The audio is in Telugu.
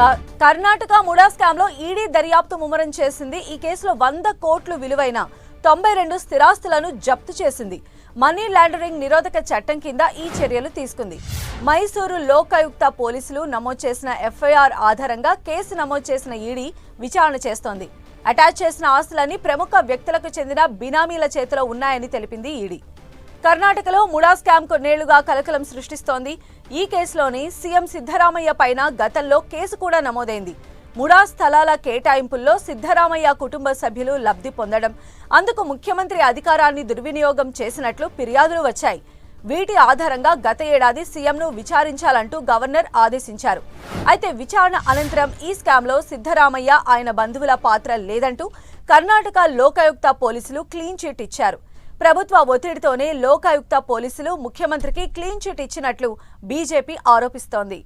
క- కర్ణాటక ముడా స్కామ్లో ఈడీ దర్యాప్తు ముమ్మరం చేసింది. ఈ కేసులో వంద కోట్లు విలువైన తొంభై రెండు స్థిరాస్తులను జప్తు చేసింది. మనీ లాండరింగ్ నిరోధక చట్టం కింద ఈ చర్యలు తీసుకుంది. మైసూరు లోకాయుక్త పోలీసులు నమోదు చేసిన ఎఫ్ఐఆర్ ఆధారంగా కేసు నమోదు చేసిన ఈడీ విచారణ చేస్తోంది. అటాచ్ చేసిన ఆస్తులన్నీ ప్రముఖ వ్యక్తులకు చెందిన బినామీల చేతిలో ఉన్నాయని తెలిపింది ఈడీ. కర్ణాటకలో ముడా స్కామ్ కొన్నేళ్ళుగా కలకలం సృష్టిస్తోంది. ఈ కేసులోని సీఎం సిద్ధరామయ్య పైన గతంలో కేసు కూడా నమోదైంది. ముడా స్థలాల కేటాయింపుల్లో సిద్ధరామయ్య కుటుంబ సభ్యులు లబ్ధి పొందడం అందుకు ముఖ్యమంత్రి అధికారాన్ని దుర్వినియోగం చేసినట్లు ఫిర్యాదులు వచ్చాయి. వీటి ఆధారంగా గత ఏడాది సీఎంను విచారించాలంటూ గవర్నర్ ఆదేశించారు. అయితే విచారణ అనంతరం ఈ స్కామ్లో సిద్ధరామయ్య ఆయన బంధువుల పాత్ర లేదంటూ కర్ణాటక లోకాయుక్త పోలీసులు క్లీన్ చిట్ ఇచ్చారు. ప్రభుత్వ ఒత్తిడితోనే లోకాయుక్త పోలీసులు ముఖ్యమంత్రికి క్లీన్ చిట్ ఇచ్చినట్లు బీజేపీ ఆరోపిస్తోంది.